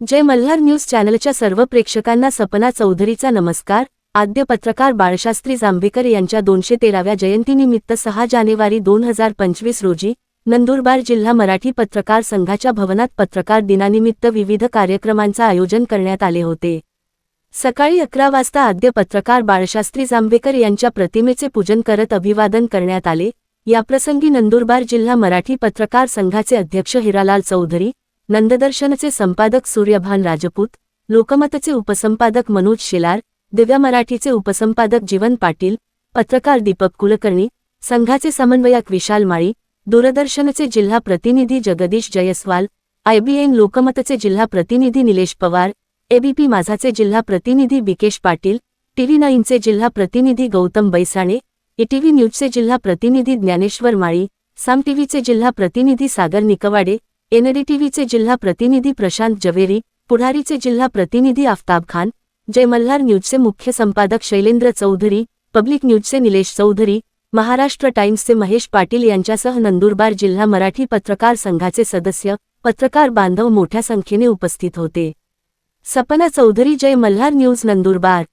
जय Malhar news चॅनलच्या सर्व प्रेक्षकांना सपना चौधरीचा नमस्कार. आद्य पत्रकार बाळशास्त्री जांभेकर यांच्या दोनशे तेराव्या जयंतीनिमित्त सहा जानेवारी दोन हजार पंचवीस रोजी नंदुरबार जिल्हा मराठी पत्रकार संघाच्या भवनात पत्रकार दिनानिमित्त विविध कार्यक्रमांचं आयोजन करण्यात आले होते. सकाळी अकरा वाजता आद्य पत्रकार बाळशास्त्री जांभेकर यांच्या प्रतिमेचे पूजन करत अभिवादन करण्यात आले. याप्रसंगी नंदुरबार जिल्हा मराठी पत्रकार संघाचे अध्यक्ष हिरालाल चौधरी नंददर्शनचे संपादक सूर्यभान राजपूत लोकमतचे उपसंपादक मनोज शेलार दिव्या मराठीचे उपसंपादक जीवन पाटील पत्रकार दीपक कुलकर्णी संघाचे समन्वयक विशाल माळी दूरदर्शनचे जिल्हा प्रतिनिधी जगदीश जयस्वाल आयबीएन लोकमतचे जिल्हा प्रतिनिधी निलेश पवार एबीपी माझाचे जिल्हा प्रतिनिधी बिकेश पाटील टीव्ही नाईनचे जिल्हा प्रतिनिधी गौतम बैसाणे ईटीव्ही न्यूजचे जिल्हा प्रतिनिधी ज्ञानेश्वर माळी साम टीव्हीचे जिल्हा प्रतिनिधी सागर निकवाडे एनडीटीव्हीचे जिल्हा प्रतिनिधी प्रशांत जवेरी पुढारीचे जिल्हा प्रतिनिधी आफताब खान जय मल्हार न्यूजचे मुख्य संपादक शैलेंद्र चौधरी पब्लिक न्यूजचे निलेश चौधरी महाराष्ट्र टाइम्सचे महेश पाटील यांच्यासह नंदुरबार जिल्हा मराठी पत्रकार संघाचे सदस्य पत्रकार बांधव मोठ्या संख्येने उपस्थित होते सपना चौधरी जय Malhar news Nandurbar